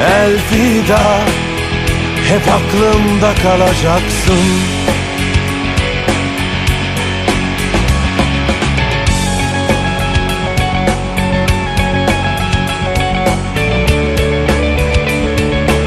Elfida Hep aklımda kalacaksın